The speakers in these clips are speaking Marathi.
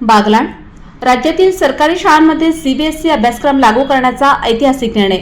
बागलाण. राज्यातील सरकारी शाळांमध्ये सीबीएसई अभ्यासक्रम लागू करण्याचा ऐतिहासिक निर्णय.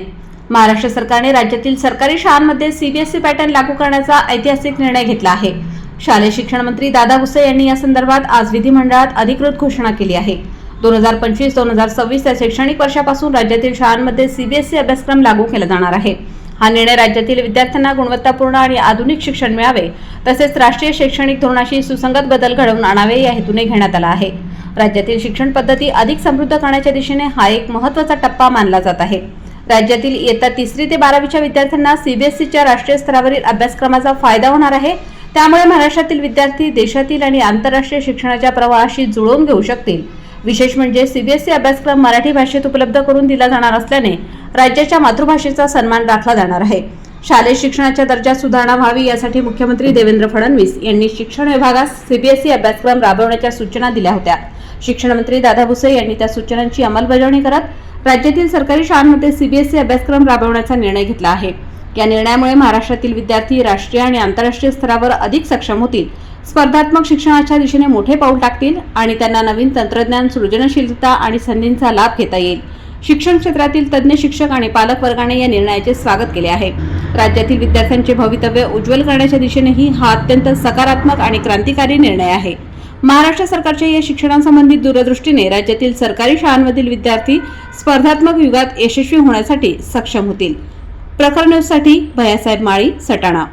महाराष्ट्र सरकारने राज्यातील सरकारी शाळांमध्ये सीबीएसई पॅटर्न लागू करण्याचा ऐतिहासिक निर्णय घेतला आहे. शालेय शिक्षण मंत्री दादा भुसे यांनी या संदर्भात आज विधिमंडळात अधिकृत घोषणा केली आहे. दोन हजार पंचवीस दोन हजार सव्वीस या शैक्षणिक वर्षापासून राज्यातील शाळांमध्ये सीबीएसई अभ्यासक्रम लागू केला जाणार आहे. हा निर्णय राज्यातील विद्यार्थ्यांना गुणवत्तापूर्ण आणि आधुनिक शिक्षण मिळावे तसेच राष्ट्रीय शैक्षणिक धोरणाशी सुसंगत बदल घडवून आणावे या हेतूने घेण्यात आला आहे. राज्यातील शिक्षण पद्धती अधिक समृद्ध करण्याच्या दिशेने हा एक महत्त्वाचा टप्पा मानला जात आहे. राज्यातील इयत्ता तिसरी ते बारावीच्या विद्यार्थ्यांना सीबीएसईच्या राष्ट्रीय स्तरावरील अभ्यासक्रमाचा फायदा होणार आहे. त्यामुळे महाराष्ट्रातील विद्यार्थी देशातील आणि आंतरराष्ट्रीय शिक्षणाच्या प्रवाहाशी जुळवून घेऊ शकतील. विशेष म्हणजे सीबीएसई अभ्यासक्रम मराठी भाषेत उपलब्ध करून दिला जाणार असल्याने राज्याच्या मातृभाषेचा सन्मान राखला जाणार आहे. शालेय शिक्षणाच्या दर्जात सुधारणा व्हावी यासाठी मुख्यमंत्री देवेंद्र फडणवीस यांनी शिक्षण विभागास सीबीएसई अभ्यासक्रम राबवण्याच्या सूचना दिल्या होत्या. शिक्षण मंत्री दादा भुसे यांनी त्या सूचनांची अंमलबजावणी करत राज्यातील सरकारी शाळांमध्ये सीबीएसई अभ्यासक्रम राबवण्याचा निर्णय घेतला आहे. या निर्णयामुळे महाराष्ट्रातील विद्यार्थी राष्ट्रीय आणि आंतरराष्ट्रीय स्तरावर अधिक सक्षम होतील. स्पर्धात्मक शिक्षणाच्या दिशेने मोठे पाऊल टाकतील आणि त्यांना नवीन तंत्रज्ञान सृजनशीलता आणि संधींचा लाभ घेता येईल. शिक्षण क्षेत्रातील तज्ज्ञ शिक्षक आणि पालक वर्गाने या निर्णयाचे स्वागत केले आहे. राज्यातील विद्यार्थ्यांचे भवितव्य उज्ज्वल करण्याच्या दिशेनेही हा अत्यंत सकारात्मक आणि क्रांतिकारी निर्णय आहे. महाराष्ट्र सरकारच्या या शिक्षणासंबंधित दूरदृष्टीने राज्यातील सरकारी शाळांमधील विद्यार्थी स्पर्धात्मक युगात यशस्वी होण्यासाठी सक्षम होतील. प्रखर न्यूजसाठी भयासाहेब माळी सटाणा.